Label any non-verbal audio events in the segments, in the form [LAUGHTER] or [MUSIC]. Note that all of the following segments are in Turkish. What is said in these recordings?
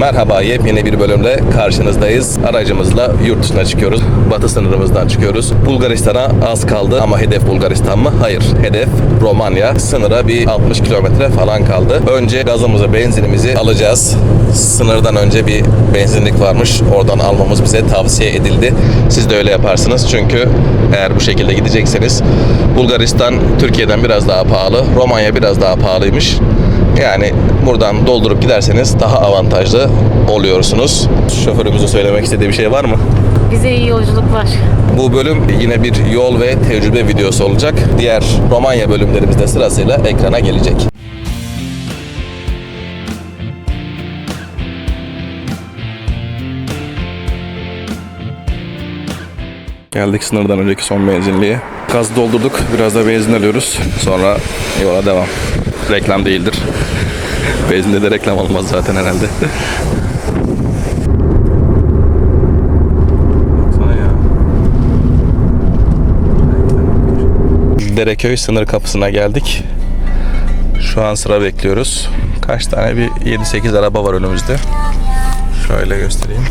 Merhaba, yepyeni bir bölümde karşınızdayız. Aracımızla yurt dışına çıkıyoruz. Batı sınırımızdan çıkıyoruz. Bulgaristan'a az kaldı ama hedef Bulgaristan mı? Hayır. Hedef Romanya. Sınıra bir 60 kilometre falan kaldı. Önce gazımızı, benzinimizi alacağız. Sınırdan önce bir benzinlik varmış. Oradan almamız bize tavsiye edildi. Siz de öyle yaparsınız. Çünkü eğer bu şekilde gidecekseniz Bulgaristan Türkiye'den biraz daha pahalı. Romanya biraz daha pahalıymış. Yani buradan doldurup giderseniz daha avantajlı oluyorsunuz. Şoförümüzün söylemek istediği bir şey var mı? Bize iyi yolculuklar. Bu bölüm yine bir yol ve tecrübe videosu olacak. Diğer Romanya bölümlerimiz de sırasıyla ekrana gelecek. Geldik sınırdan önceki son benzinliğe. Gaz doldurduk. Biraz da benzin alıyoruz. Sonra yola devam. Reklam değildir. [LAUGHS] Benzinde de reklam olmaz zaten herhalde. Dereköy sınır kapısına geldik. Şu an sıra bekliyoruz. Kaç tane bir 7-8 araba var önümüzde. Şöyle göstereyim.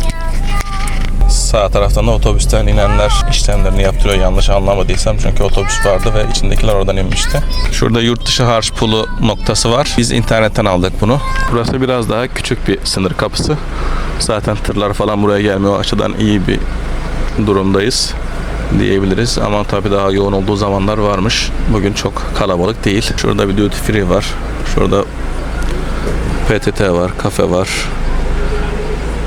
Sağ taraftan da otobüsten inenler işlemlerini yaptırıyor yanlış anlamadıysam çünkü otobüs vardı ve içindekiler oradan inmişti. Şurada yurt dışı harç pulu noktası var. Biz internetten aldık bunu. Burası biraz daha küçük bir sınır kapısı. Zaten tırlar falan buraya gelmiyor. O açıdan iyi bir durumdayız diyebiliriz ama tabii daha yoğun olduğu zamanlar varmış. Bugün çok kalabalık değil. Şurada bir duty free var. Şurada PTT var, kafe var.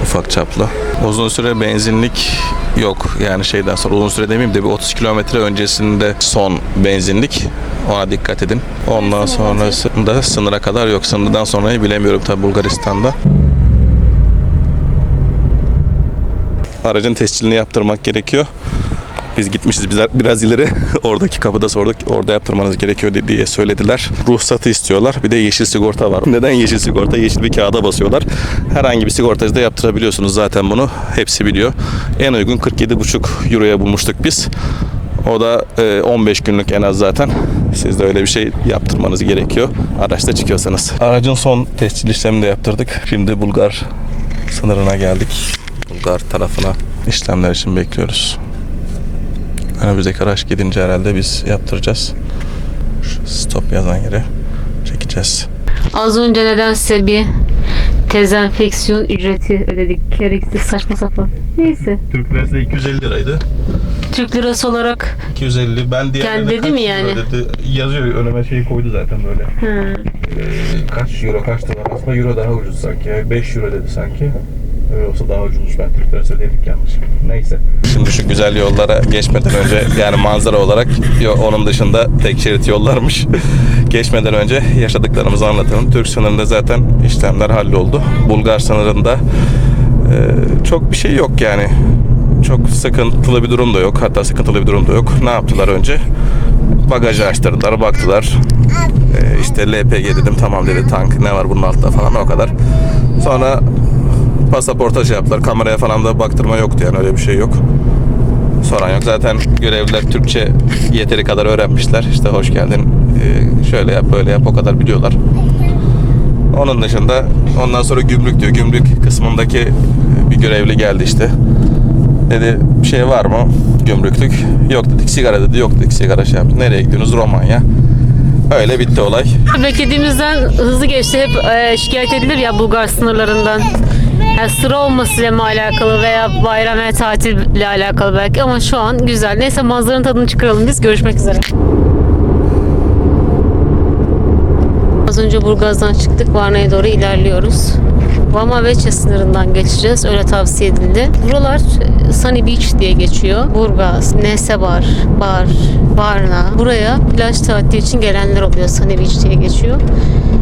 Ufak çaplı. Uzun süre benzinlik yok. Yani şeyden sonra uzun süre demeyeyim de bir 30 kilometre öncesinde son benzinlik. Ona dikkat edin. Ondan sonrasında sınıra kadar yok. Sınırdan sonrayı bilemiyorum tabii Bulgaristan'da. Aracın tescilini yaptırmak gerekiyor. Biz gitmişiz biraz ileri. [LAUGHS] Oradaki kapıda sorduk. Orada yaptırmanız gerekiyor diye söylediler. Ruhsatı istiyorlar. Bir de yeşil sigorta var. [LAUGHS] Neden yeşil sigorta? Yeşil bir kağıda basıyorlar. Herhangi bir sigortacıda yaptırabiliyorsunuz zaten bunu. Hepsi biliyor. En uygun 47,5 euroya bulmuştuk biz. O da e, 15 günlük en az zaten. Siz de öyle bir şey yaptırmanız gerekiyor. Araçta çıkıyorsanız. Aracın son tescil işlemini de yaptırdık. Şimdi Bulgar sınırına geldik. Bulgar tarafına işlemler için bekliyoruz. Önümüzdeki araç gidince herhalde biz yaptıracağız. Şu stop yazan yere çekeceğiz. Az önce nedense bir dezenfeksiyon ücreti ödedik. Gerekli saçma sapan. Neyse. Türk lirası 250 liraydı. Türk lirası olarak 250. Ben diğer Kendi dedi mi yani? Yazıyor önüme şey koydu zaten böyle. hı, Ee, kaç euro kaç dolar aslında euro daha ucuz sanki. Yani 5 euro dedi sanki. Öyle olsa daha ucuzmuş. Ben Türk lirası ödedik yanlış. Neyse. Şimdi şu güzel yollara geçmeden önce yani manzara olarak onun dışında tek şerit yollarmış. geçmeden önce yaşadıklarımızı anlatalım. Türk sınırında zaten işlemler halloldu. Bulgar sınırında e, çok bir şey yok yani. Çok sıkıntılı bir durum da yok. Hatta sıkıntılı bir durum da yok. Ne yaptılar önce? Bagajı açtırdılar, baktılar. E, işte LPG dedim tamam dedi tank ne var bunun altında falan o kadar. Sonra pasaporta şey yaptılar. Kameraya falan da baktırma yoktu yani öyle bir şey yok. Soran yok. Zaten görevliler Türkçe yeteri kadar öğrenmişler. İşte hoş geldin, ee, şöyle yap, böyle yap o kadar biliyorlar. Onun dışında ondan sonra gümrük diyor. Gümrük kısmındaki bir görevli geldi işte. Dedi bir şey var mı? Gümrüklük. Yok dedik. Sigara dedi. Yok dedik. Sigara şey yaptı. Nereye gidiyorsunuz? Romanya. Öyle bitti olay. beklediğimizden hızlı geçti. Hep e, şikayet edilir ya Bulgar sınırlarından. Yani sıra olmasıyla mı alakalı veya bayram veya tatille alakalı belki ama şu an güzel. Neyse manzaranın tadını çıkaralım biz. Görüşmek üzere. Az önce Burgaz'dan çıktık. Varna'ya doğru ilerliyoruz. Vama Veçe sınırından geçeceğiz. Öyle tavsiye edildi. Buralar e, Sunny Beach diye geçiyor. Burgaz, Nesebar, Bar, Varna. Buraya plaj tatili için gelenler oluyor. Sunny Beach diye geçiyor.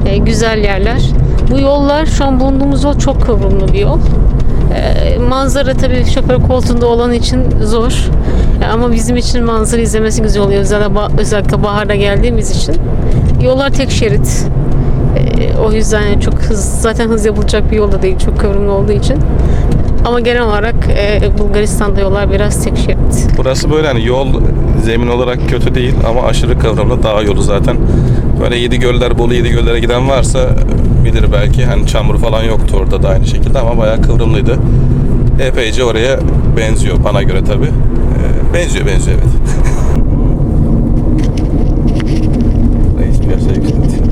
E, güzel yerler. Bu yollar şu an bulunduğumuz yol çok kıvrımlı bir yol. E, manzara tabii şoför koltuğunda olan için zor. E, ama bizim için manzara izlemesi güzel oluyor. Özellikle, özellikle baharda geldiğimiz için. Yollar tek şerit. E, o yüzden çok hız, zaten hız yapılacak bir yolda değil. Çok kıvrımlı olduğu için. Ama genel olarak e, Bulgaristan'da yollar biraz tek şerit. Burası böyle hani yol zemin olarak kötü değil ama aşırı kıvrımlı dağ yolu zaten. Böyle yedi göller, Bolu yedi göllere giden varsa bilir belki. Hani çamur falan yoktu orada da aynı şekilde ama bayağı kıvrımlıydı. Epeyce oraya benziyor bana göre tabi. benziyor benziyor evet. [LAUGHS] Reis piyasaya yükseldi.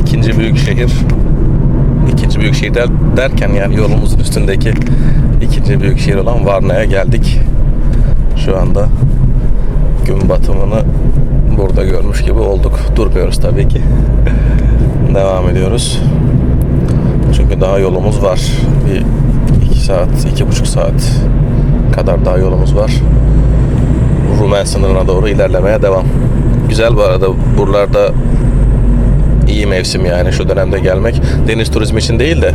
İkinci büyük şehir. İkinci büyük şehir der- derken yani yolumuzun üstündeki ikinci büyük şehir olan Varna'ya geldik. Şu anda gün batımını burada görmüş gibi olduk. Durmuyoruz tabii ki. [LAUGHS] Devam ediyoruz. Çünkü daha yolumuz var. Bir iki saat, iki buçuk saat kadar daha yolumuz var. Rumen sınırına doğru ilerlemeye devam. Güzel bu arada buralarda iyi mevsim yani şu dönemde gelmek. Deniz turizmi için değil de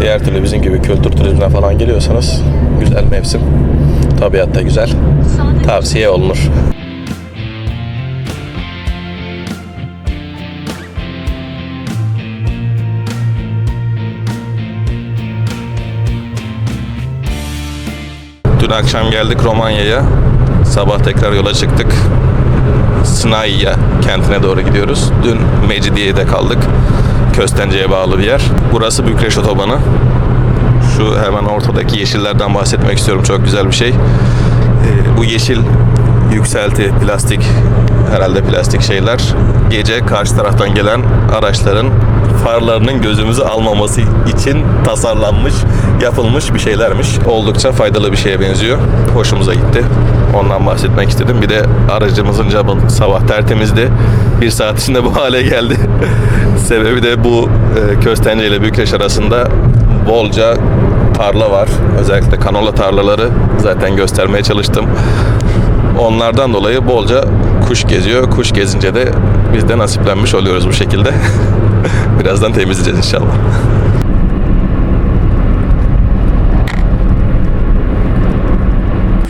diğer türlü bizim gibi kültür turizmine falan geliyorsanız güzel mevsim. Tabiat da güzel. Tavsiye olunur. Akşam geldik Romanya'ya. Sabah tekrar yola çıktık. Sınaiya kentine doğru gidiyoruz. Dün Mecidiye'de kaldık. Köstence'ye bağlı bir yer. Burası Bükreş Otobanı. Şu hemen ortadaki yeşillerden bahsetmek istiyorum. Çok güzel bir şey. Ee, bu yeşil yükselti, plastik, herhalde plastik şeyler gece karşı taraftan gelen araçların farlarının gözümüzü almaması için tasarlanmış, yapılmış bir şeylermiş. Oldukça faydalı bir şeye benziyor. Hoşumuza gitti. Ondan bahsetmek istedim. Bir de aracımızın camı sabah tertemizdi. Bir saat içinde bu hale geldi. [LAUGHS] Sebebi de bu e, Köstence ile Bükreş arasında bolca tarla var. Özellikle kanola tarlaları zaten göstermeye çalıştım. Onlardan dolayı bolca kuş geziyor. Kuş gezince de biz de nasiplenmiş oluyoruz bu şekilde. [LAUGHS] Birazdan temizleyeceğiz inşallah.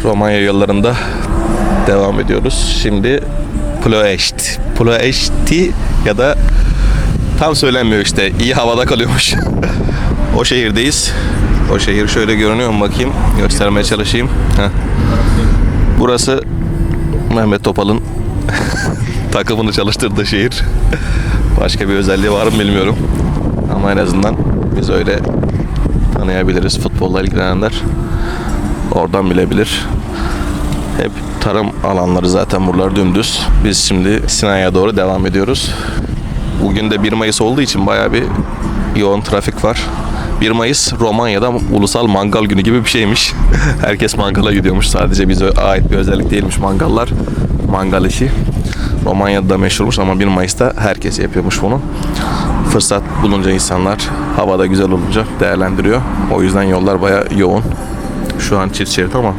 Romanya yollarında devam ediyoruz. Şimdi Ploești. Ploești ya da tam söylenmiyor işte. İyi havada kalıyormuş. [LAUGHS] o şehirdeyiz. O şehir şöyle görünüyor mu bakayım. Göstermeye çalışayım. Heh. Burası Mehmet Topal'ın [LAUGHS] takımını çalıştırdığı şehir. Başka bir özelliği var mı bilmiyorum. Ama en azından biz öyle tanıyabiliriz futbolla ilgilenenler. Oradan bilebilir. Hep tarım alanları zaten buralar dümdüz. Biz şimdi Sinay'a doğru devam ediyoruz. Bugün de 1 Mayıs olduğu için bayağı bir yoğun trafik var. 1 Mayıs Romanya'da ulusal mangal günü gibi bir şeymiş. [LAUGHS] Herkes mangala gidiyormuş. Sadece bize ait bir özellik değilmiş mangallar. Mangal işi. Romanya'da da meşhurmuş ama 1 Mayıs'ta herkes yapıyormuş bunu. Fırsat bulunca insanlar havada güzel olunca değerlendiriyor. O yüzden yollar bayağı yoğun. Şu an çift şerit ama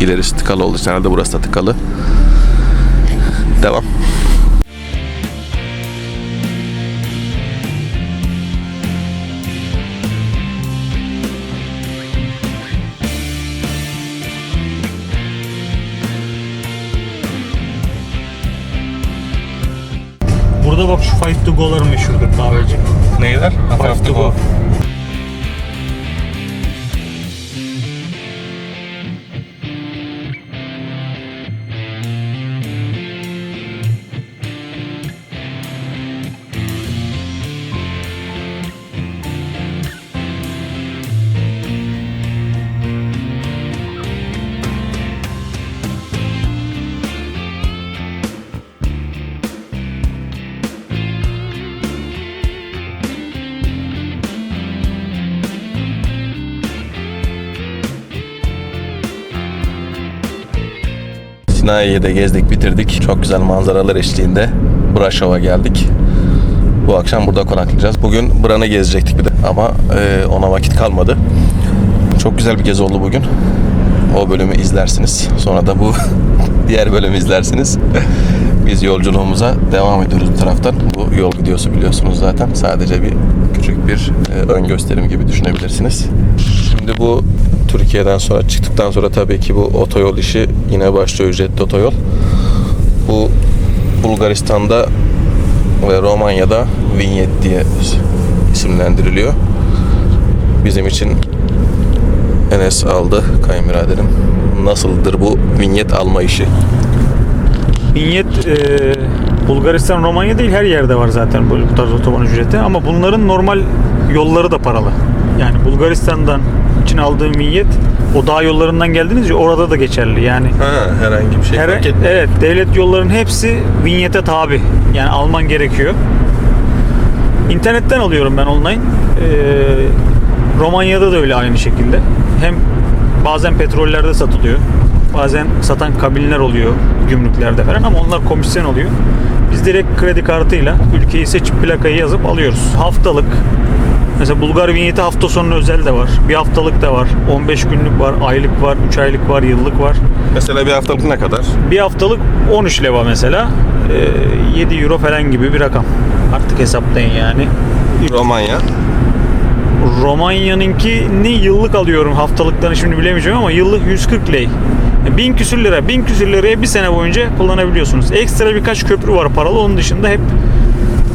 ilerisi tıkalı olduğu için herhalde burası da tıkalı. Devam. Sinayi'yi de gezdik bitirdik. Çok güzel manzaralar eşliğinde Braşov'a geldik. Bu akşam burada konaklayacağız. Bugün Bran'ı gezecektik bir de ama e, ona vakit kalmadı. Çok güzel bir gezi oldu bugün. O bölümü izlersiniz. Sonra da bu [LAUGHS] diğer bölümü izlersiniz. Biz yolculuğumuza devam ediyoruz bu taraftan. Bu yol videosu biliyorsunuz zaten. Sadece bir küçük bir e, ön gösterim gibi düşünebilirsiniz. Şimdi bu Türkiye'den sonra çıktıktan sonra tabii ki bu otoyol işi yine başlıyor ücretli otoyol. Bu Bulgaristan'da ve Romanya'da vinyet diye isimlendiriliyor. Bizim için Enes aldı kayınbiraderim. Nasıldır bu vinyet alma işi? Vinyet e, Bulgaristan, Romanya değil her yerde var zaten bu tarz otoban ücreti ama bunların normal yolları da paralı. Yani Bulgaristan'dan için aldığım vinyet o dağ yollarından geldiniz ya orada da geçerli. Yani Ha, herhangi bir şey her, fark etmiyor. evet devlet yollarının hepsi vinyete tabi. Yani alman gerekiyor. İnternetten alıyorum ben online. Ee, Romanya'da da öyle aynı şekilde. Hem bazen petrollerde satılıyor. Bazen satan kabinler oluyor gümrüklerde falan ama onlar komisyon oluyor. Biz direkt kredi kartıyla ülkeyi seçip plakayı yazıp alıyoruz. Haftalık Mesela Bulgar vinyeti hafta sonu özel de var. Bir haftalık da var. 15 günlük var, aylık var, 3 aylık var, yıllık var. Mesela bir haftalık ne kadar? Bir haftalık 13 leva mesela. Ee, 7 euro falan gibi bir rakam. Artık hesaplayın yani. Romanya. Romanya'nınkini yıllık alıyorum. Haftalıklarını şimdi bilemeyeceğim ama yıllık 140 lei. 1000 küsür lira. 1000 küsür liraya bir sene boyunca kullanabiliyorsunuz. Ekstra birkaç köprü var paralı. Onun dışında hep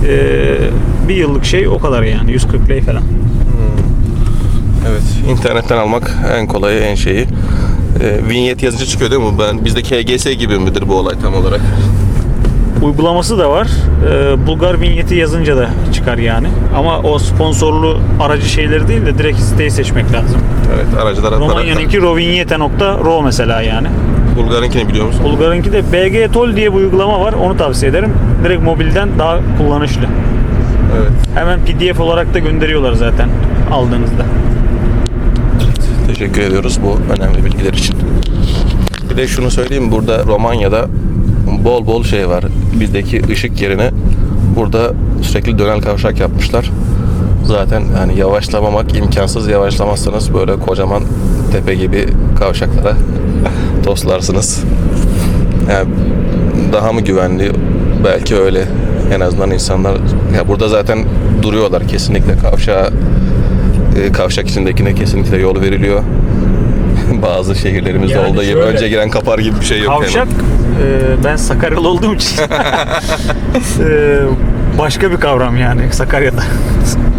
ee, bir yıllık şey o kadar yani. 140 lei falan. Evet. internetten almak en kolayı, en şeyi. Ee, vinyet yazınca çıkıyor değil mi? Ben bizde KGS gibi midir bu olay tam olarak? Uygulaması da var. Ee, Bulgar vinyeti yazınca da çıkar yani. Ama o sponsorlu aracı şeyleri değil de direkt siteyi seçmek lazım. Evet, aracılara para. Romanya'nınki rovinyete.ro mesela yani. Bulgar'ınkini biliyor musun? Bulgar'ınki de BG Toll diye bir uygulama var. Onu tavsiye ederim. Direkt mobilden daha kullanışlı. Evet. Hemen PDF olarak da gönderiyorlar zaten aldığınızda. Teşekkür ediyoruz bu önemli bilgiler için. Bir de şunu söyleyeyim burada Romanya'da bol bol şey var. Bizdeki ışık yerine burada sürekli dönel kavşak yapmışlar. Zaten hani yavaşlamamak imkansız. Yavaşlamazsanız böyle kocaman tepe gibi kavşaklara toslarsınız. Yani daha mı güvenli? Belki öyle. En azından insanlar ya burada zaten duruyorlar kesinlikle kavşağa e, kavşak içindekine kesinlikle yol veriliyor. [LAUGHS] Bazı şehirlerimizde Yani olduğu gibi önce giren kapar gibi bir şey yok. Kavşak e, ben Sakaryalı olduğum için [LAUGHS] e, başka bir kavram yani Sakarya'da.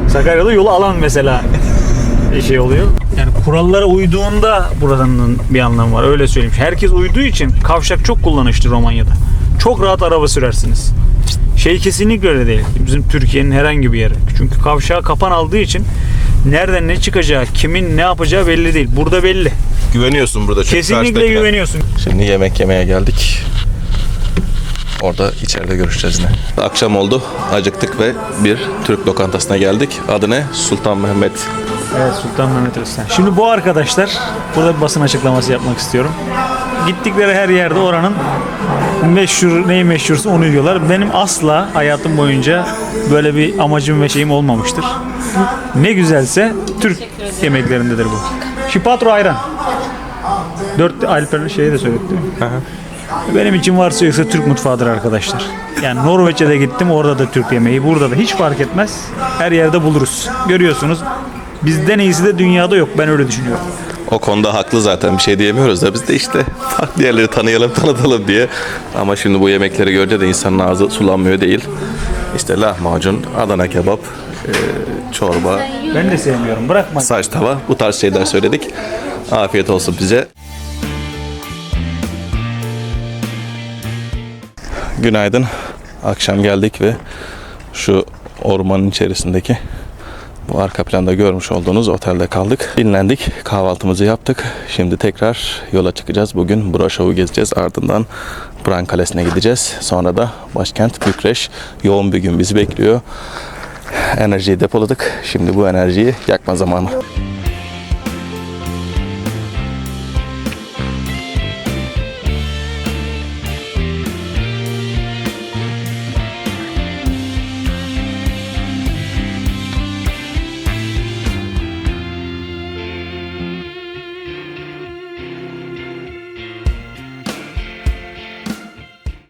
Sakarya'da yolu alan mesela şey oluyor. Yani kurallara uyduğunda buranın bir anlamı var. Öyle söyleyeyim. Herkes uyduğu için kavşak çok kullanışlı Romanya'da. Çok rahat araba sürersiniz. Şey kesinlikle öyle değil. Bizim Türkiye'nin herhangi bir yeri. Çünkü kavşağı kapan aldığı için nereden ne çıkacağı, kimin ne yapacağı belli değil. Burada belli. Güveniyorsun burada çünkü Kesinlikle güveniyorsun. Şimdi yemek yemeye geldik. Orada içeride görüşeceğiz ne. Akşam oldu. Acıktık ve bir Türk lokantasına geldik. Adı ne? Sultan Mehmet. Evet Sultan Mehmet Özten. Şimdi bu arkadaşlar burada bir basın açıklaması yapmak istiyorum. Gittikleri her yerde oranın meşhur neyi meşhursa onu yiyorlar. Benim asla hayatım boyunca böyle bir amacım ve şeyim olmamıştır. Ne güzelse Türk yemeklerindedir bu. Şipatro ayran. Dört Alper'in şeyi de söyletti. Benim için varsa yoksa Türk mutfağıdır arkadaşlar. Yani Norveç'e de gittim orada da Türk yemeği. Burada da hiç fark etmez. Her yerde buluruz. Görüyorsunuz. Bizden iyisi de dünyada yok. Ben öyle düşünüyorum. O konuda haklı zaten bir şey diyemiyoruz da biz de işte [LAUGHS] farklı yerleri tanıyalım tanıtalım diye. Ama şimdi bu yemekleri görünce de insanın ağzı sulanmıyor değil. İşte lahmacun, Adana kebap, e, çorba, Ben de sevmiyorum. Bırakma. saç tava bu tarz şeyler söyledik. Afiyet olsun bize. Günaydın. Akşam geldik ve şu ormanın içerisindeki bu arka planda görmüş olduğunuz otelde kaldık. Dinlendik, kahvaltımızı yaptık. Şimdi tekrar yola çıkacağız. Bugün Braşov'u gezeceğiz. Ardından Bran Kalesi'ne gideceğiz. Sonra da başkent Bükreş. Yoğun bir gün bizi bekliyor. Enerjiyi depoladık. Şimdi bu enerjiyi yakma zamanı.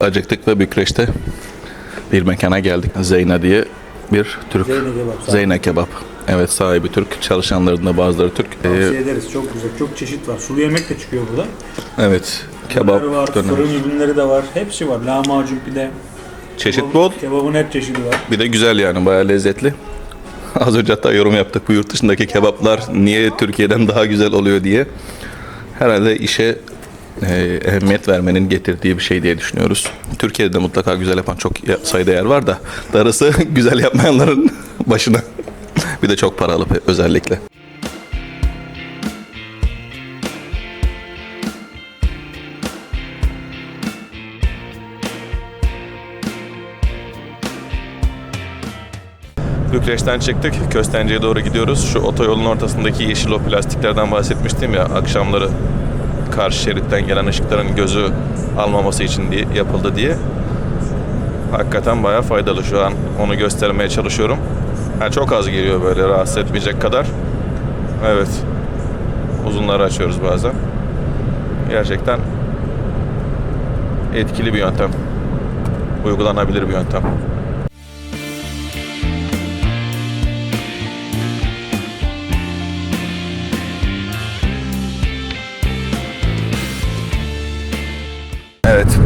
Acıktık ve Bükreş'te bir mekana geldik. Zeyna diye bir Türk. Zeyna kebap. Evet sahibi Türk. Çalışanlarının da bazıları Türk. Ee, ederiz. Çok güzel. Çok çeşit var. Sulu yemek de çıkıyor burada. evet. Kebap, var, döner. fırın ürünleri de var. Hepsi var. Lahmacun bir de. Çeşit bol. Kebabın her çeşidi var. Bir de güzel yani bayağı lezzetli. [LAUGHS] Az önce hatta yorum yaptık bu yurt dışındaki kebaplar niye Türkiye'den daha güzel oluyor diye. Herhalde işe e, ehemmiyet vermenin getirdiği bir şey diye düşünüyoruz. Türkiye'de de mutlaka güzel yapan çok sayıda yer var da darısı [LAUGHS] güzel yapmayanların [LAUGHS] başına. bir de çok paralı özellikle. Bükreş'ten çıktık. Köstence'ye doğru gidiyoruz. Şu otoyolun ortasındaki yeşil o plastiklerden bahsetmiştim ya. Akşamları karşı şeritten gelen ışıkların gözü almaması için diye, yapıldı diye. Hakikaten bayağı faydalı şu an. Onu göstermeye çalışıyorum. Yani çok az geliyor böyle rahatsız etmeyecek kadar. Evet. Uzunları açıyoruz bazen. Gerçekten etkili bir yöntem. Uygulanabilir bir yöntem.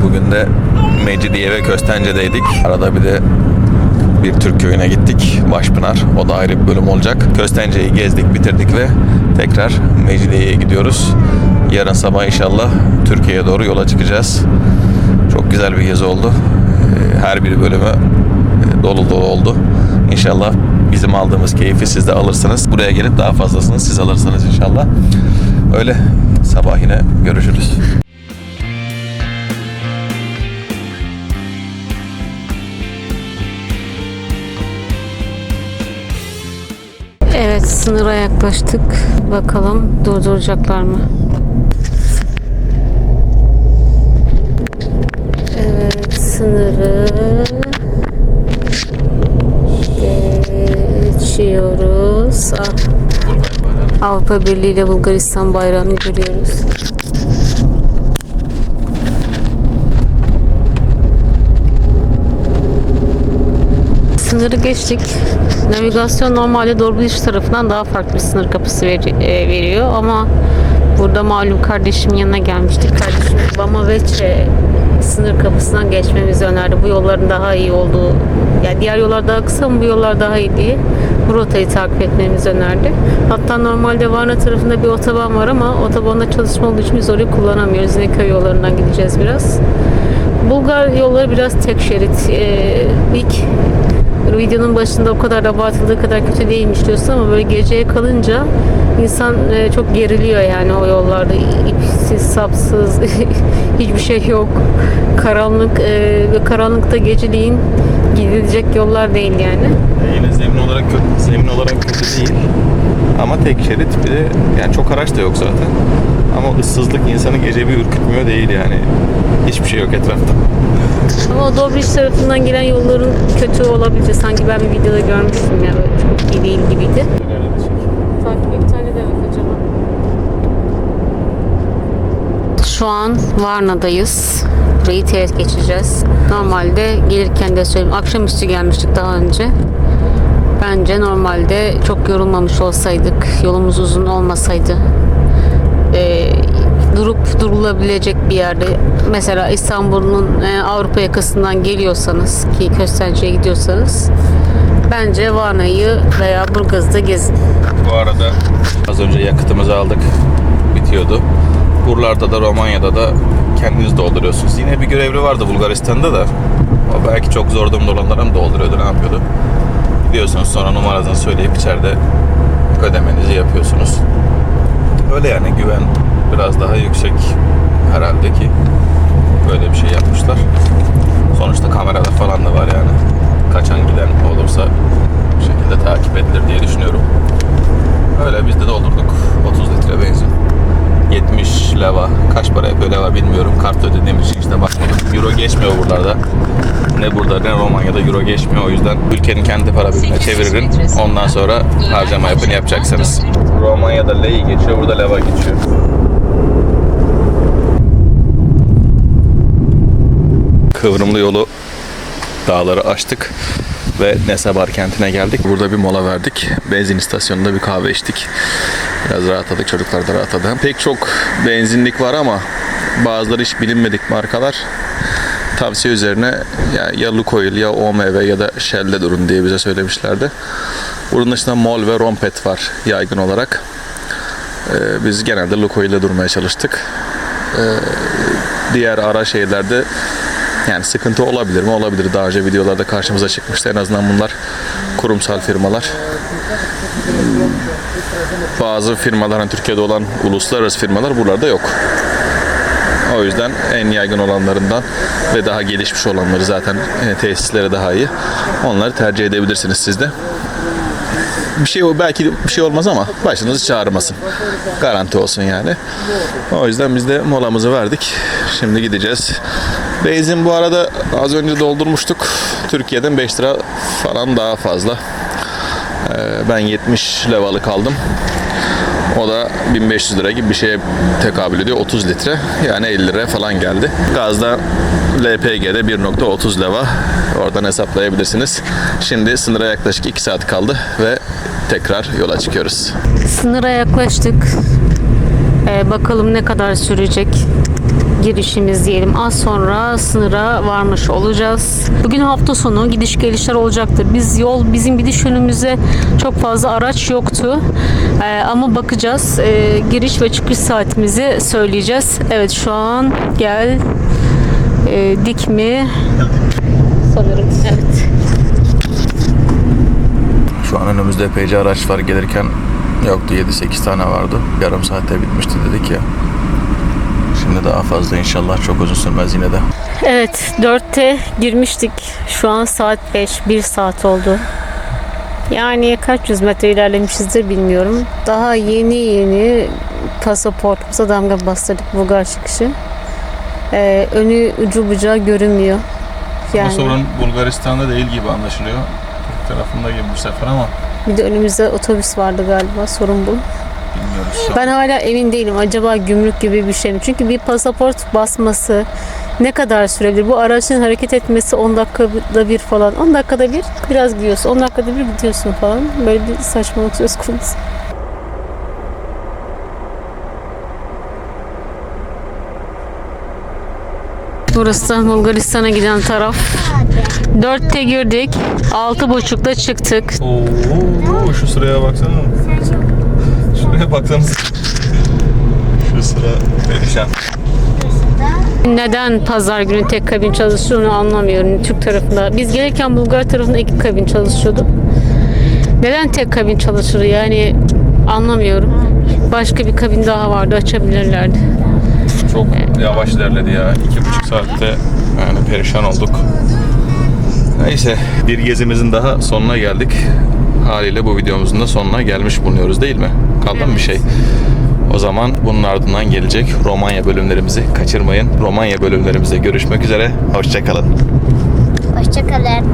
Bugün de Mecidiye ve Köstence'deydik. Arada bir de bir Türk köyüne gittik. Başpınar. O da ayrı bir bölüm olacak. Köstence'yi gezdik, bitirdik ve tekrar Mecidiye'ye gidiyoruz. Yarın sabah inşallah Türkiye'ye doğru yola çıkacağız. Çok güzel bir gezi oldu. Ee, Her bir bölümü e, dolu dolu oldu. İnşallah bizim aldığımız keyfi siz de alırsınız. Buraya gelip daha fazlasını siz alırsınız inşallah. Öyle sabah yine görüşürüz. Evet sınıra yaklaştık. Bakalım durduracaklar mı? Evet sınırı geçiyoruz. Ah, Avrupa Birliği ile Bulgaristan bayrağını görüyoruz. Sınırı geçtik. Navigasyon normalde Doğru tarafından daha farklı bir sınır kapısı veri- e, veriyor ama burada malum kardeşimin yanına gelmiştik. Kardeşim Bama Veçe sınır kapısından geçmemizi önerdi. Bu yolların daha iyi olduğu, yani diğer yollar daha kısa ama bu yollar daha iyi diye bu rotayı takip etmemizi önerdi. Hatta normalde Varna tarafında bir otoban var ama otobanda çalışma olduğu için biz orayı kullanamıyoruz. Yine köy yollarından gideceğiz biraz. Bulgar yolları biraz tek şerit. Ee, ilk videonun başında o kadar abartıldığı kadar kötü değilmiş diyorsun ama böyle geceye kalınca insan e, çok geriliyor yani o yollarda ipsiz sapsız [LAUGHS] hiçbir şey yok karanlık e, ve karanlıkta geceliğin gidilecek yollar değil yani Yine zemin olarak kötü, zemin olarak kötü değil. Ama tek şerit bir de yani çok araç da yok zaten. Ama ıssızlık insanı gece bir ürkütmüyor değil yani. Hiçbir şey yok etrafta. [LAUGHS] ama o Dobrich tarafından gelen yolların kötü olabileceği sanki ben bir videoda görmüştüm ya böyle çok iyi değil gibiydi takip iptal edemek acaba Şu an Varna'dayız. Burayı teyit geçeceğiz. Normalde gelirken de söyleyeyim. Akşamüstü gelmiştik daha önce. Bence normalde çok yorulmamış olsaydık, yolumuz uzun olmasaydı, e, durup durulabilecek bir yerde, mesela İstanbul'un e, Avrupa yakasından geliyorsanız ki Köstence'ye gidiyorsanız, bence Varna'yı veya Burgaz'da gezin. Bu arada az önce yakıtımızı aldık. Bitiyordu. Buralarda da Romanya'da da kendiniz dolduruyorsunuz. Yine bir görevli vardı Bulgaristan'da da. O belki çok zor durumda olanlara mı dolduruyordu, ne yapıyordu? Gidiyorsunuz sonra numaranızı söyleyip içeride ödemenizi yapıyorsunuz. Öyle yani güven biraz daha yüksek herhalde ki böyle bir şey yapmışlar. Sonuçta kameralar falan da var yani. Kaçan giden olursa bir şekilde takip edilir diye düşünüyorum. Öyle biz de doldurduk 30 litre benzin. 70 leva. Kaç para yapıyor leva bilmiyorum. Kart ödediğim için işte bakmadım. Euro geçmiyor buralarda. Ne burada ne Romanya'da euro geçmiyor. O yüzden ülkenin kendi para birimine çevirin. Ondan sonra harcama yapın yapacaksınız. Romanya'da lei geçiyor. Burada leva geçiyor. Kıvrımlı yolu dağları aştık ve Nesabar kentine geldik. Burada bir mola verdik. Benzin istasyonunda bir kahve içtik. Biraz rahatladık. Çocuklar da rahatladı. Pek çok benzinlik var ama bazıları hiç bilinmedik markalar. Tavsiye üzerine ya, ya Lukoil ya OMV ya da Shell'de durun diye bize söylemişlerdi. Bunun dışında Mol ve Rompet var yaygın olarak. Ee, biz genelde Lukoil'de durmaya çalıştık. e, diğer ara şehirlerde yani sıkıntı olabilir mi? Olabilir. Daha önce videolarda karşımıza çıkmıştı. En azından bunlar kurumsal firmalar. Bazı firmalar hani Türkiye'de olan uluslararası firmalar buralarda yok. O yüzden en yaygın olanlarından ve daha gelişmiş olanları zaten e, tesisleri daha iyi. Onları tercih edebilirsiniz siz de. Bir şey belki bir şey olmaz ama başınızı çağırmasın. Garanti olsun yani. O yüzden biz de molamızı verdik. Şimdi gideceğiz. Benzin bu arada az önce doldurmuştuk. Türkiye'den 5 lira falan daha fazla. Ee, Ben 70 levalık aldım. O da 1500 lira gibi bir şeye tekabül ediyor. 30 litre. Yani 50 lira falan geldi. Gazda LPG'de 1.30 leva. Oradan hesaplayabilirsiniz. Şimdi sınıra yaklaşık 2 saat kaldı ve tekrar yola çıkıyoruz. Sınıra yaklaştık. Ee, bakalım ne kadar sürecek girişimiz diyelim. Az sonra sınıra varmış olacağız. Bugün hafta sonu gidiş gelişler olacaktır. Biz yol bizim gidiş yönümüzde çok fazla araç yoktu. Ee, ama bakacağız. Ee, giriş ve çıkış saatimizi söyleyeceğiz. Evet şu an gel e, dik mi? Sanırım evet. Şu an önümüzde epeyce araç var. Gelirken yoktu 7-8 tane vardı. Yarım saatte bitmişti dedik ya. Şimdi daha fazla inşallah çok uzun sürmez yine de. Evet 4'te girmiştik. Şu an saat 5. 1 saat oldu. Yani kaç yüz metre ilerlemişizdir bilmiyorum. Daha yeni yeni pasaportumuza damga bastırdık Bulgar çıkışı. Ee, önü ucu bucağı görünmüyor. Yani Bulgaristan'da değil gibi anlaşılıyor. Türk tarafında gibi bu sefer ama bir de önümüzde otobüs vardı galiba. Sorun bu. Bilmiyoruz. Ben hala emin değilim. Acaba gümrük gibi bir şey mi? Çünkü bir pasaport basması ne kadar sürebilir? Bu araçın hareket etmesi 10 dakikada bir falan. 10 dakikada bir biraz gidiyorsun. 10 dakikada bir gidiyorsun falan. Böyle bir saçmalık söz konusu. Burası da Bulgaristan'a giden taraf. 4'te girdik. 6.30'da çıktık. Oo, şu sıraya baksana. Şuraya baksanız. Şu sıra perişan. Neden pazar günü tek kabin çalışıyor onu anlamıyorum Türk tarafında. Biz gelirken Bulgar tarafında iki kabin çalışıyordu. Neden tek kabin çalışır yani anlamıyorum. Başka bir kabin daha vardı açabilirlerdi. Çok yavaş ilerledi ya. İki buçuk saatte yani perişan olduk. Neyse bir gezimizin daha sonuna geldik. Haliyle bu videomuzun da sonuna gelmiş bulunuyoruz değil mi? Kaldı mı bir şey? O zaman bunun ardından gelecek Romanya bölümlerimizi kaçırmayın. Romanya bölümlerimizde görüşmek üzere. Hoşçakalın. Hoşçakalın.